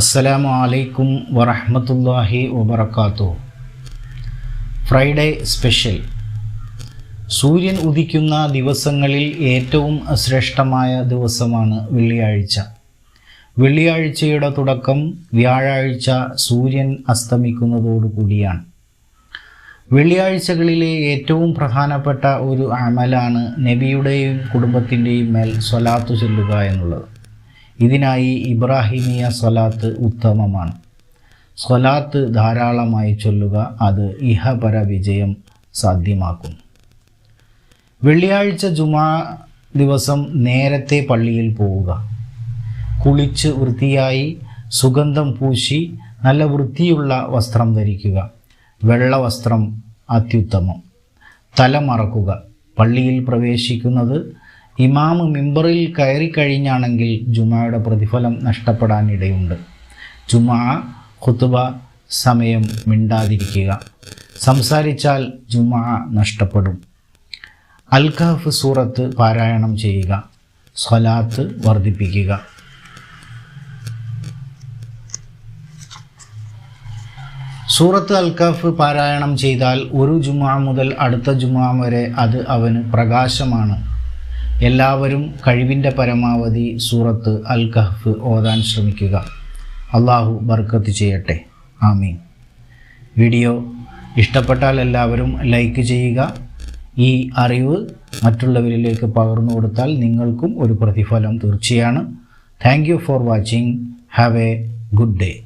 അസ്സലാമു അലൈക്കും വറഹമത്തല്ലാഹി വബർക്കാത്തു ഫ്രൈഡേ സ്പെഷ്യൽ. സൂര്യൻ ഉദിക്കുന്ന ദിവസങ്ങളിൽ ഏറ്റവും ശ്രേഷ്ഠമായ ദിവസമാണ് വെള്ളിയാഴ്ച. വെള്ളിയാഴ്ചയുടെ തുടക്കം വ്യാഴാഴ്ച സൂര്യൻ അസ്തമിക്കുന്നതോടുകൂടിയാണ് വെള്ളിയാഴ്ചകളിലെ ഏറ്റവും പ്രധാനപ്പെട്ട ഒരു അമലാണ് നബിയുടെയും കുടുംബത്തിന്റെയും മേൽ സ്വലാത്തു ചെല്ലുക എന്നുള്ളത്. ഇതിനായി ഇബ്രാഹിമിയ സ്വലാത്ത് ഉത്തമമാണ്. സ്വലാത്ത് ധാരാളമായി ചൊല്ലുക അത് ഇഹപര വിജയം സാധ്യമാക്കും. വെള്ളിയാഴ്ച ജുമാ ദിവസം നേരത്തെ പള്ളിയിൽ പോവുക. കുളിച്ച് വൃത്തിയായി സുഗന്ധം പൂശി നല്ല വൃത്തിയുള്ള വസ്ത്രം ധരിക്കുക. വെള്ള വസ്ത്രം അത്യുത്തമം. തല മറക്കുക. പള്ളിയിൽ പ്രവേശിക്കുന്നത് ഇമാമ് മിമ്പറിൽ കയറിക്കഴിഞ്ഞാണെങ്കിൽ ജുമായുടെ പ്രതിഫലം നഷ്ടപ്പെടാനിടയുണ്ട്. ജുമാ ഖുത്തുബ സമയം മിണ്ടാതിരിക്കുക. സംസാരിച്ചാൽ ജുമാ നഷ്ടപ്പെടും. അൽഖഫ് സൂറത്ത് പാരായണം ചെയ്യുക. സ്വലാത്ത് വർദ്ധിപ്പിക്കുക. സൂറത്ത് അൽഖഫ് പാരായണം ചെയ്താൽ ഒരു ജുമാ മുതൽ അടുത്ത ജുമാ വരെ അത് അവന് പ്രകാശമാണ്. എല്ലാവരും കഴിവിന്റെ പരമാവധി സൂറത്ത് അൽ കഹ്ഫ് ഓതാൻ ശ്രമിക്കുക. അള്ളാഹു ബർക്കത്ത് ചെയ്യട്ടെ. ആമീൻ. വീഡിയോ ഇഷ്ടപ്പെട്ടാൽ എല്ലാവരും ലൈക്ക് ചെയ്യുക. ഈ അറിവ് മറ്റുള്ളവരിലേക്ക് പകർന്നു കൊടുത്താൽ നിങ്ങൾക്കും ഒരു പ്രതിഫലം തീർച്ചയാണ്. Thank you for watching have a good day